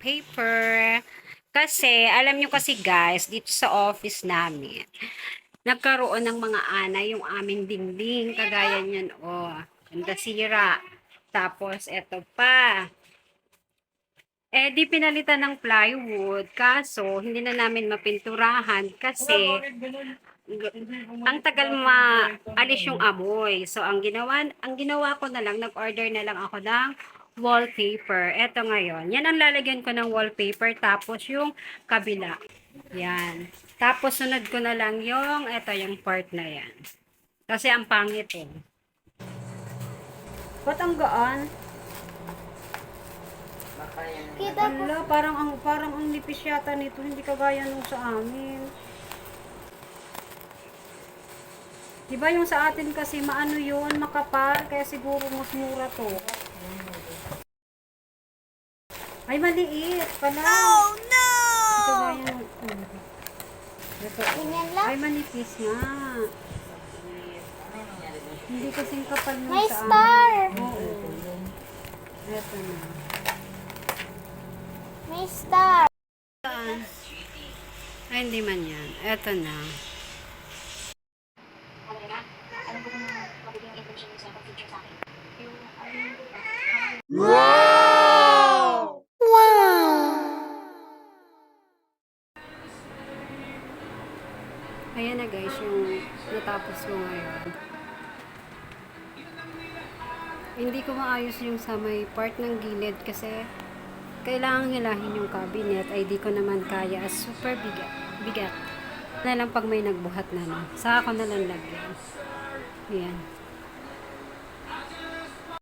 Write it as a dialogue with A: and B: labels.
A: paper. Kasi, alam nyo kasi guys, dito sa office namin, nagkaroon ng mga ana yung aming dingding. Kagaya niyan, oh. Ganda sira. Tapos, eto pa. Eh, di pinalitan ng plywood. Kaso, hindi na namin mapinturahan kasi ang tagal maalis yung amoy. So, ang ginawa, ang ginawa ko na lang, nag-order na lang ako ng wallpaper. Eto ngayon. Yan ang lalagyan ko ng wallpaper. Tapos, yung kabila. Yan. Tapos, sunod ko na lang yung, eto yung part na yan. Kasi, ang pangit eh. Ba't ang gaan?
B: Kita ko.
A: Wala, parang ang parang ang nipis yata nito, hindi kagaya nung sa amin. Diba yung sa atin kasi maano yun, makapal, kaya siguro mas mura to. Ay, maliit pala.
B: Oh no!
A: Ito ba yung... ano? Ito. Ay, manipis nga. Hindi kasing kapal nung
B: May
A: sa
B: star.
A: Oo. Ito na.
B: May star.
A: Saan? Ay, hindi man yan. Ito na. Ayan na guys, yung natapos ko ngayon. Hindi ko maayos yung sa may part ng gilid kasi kailangan hilahin yung cabinet ay di ko naman kaya as super bigat. bigat. Na lang pag may nagbuhat na no. Saka ko na lang lagyan. Ayan.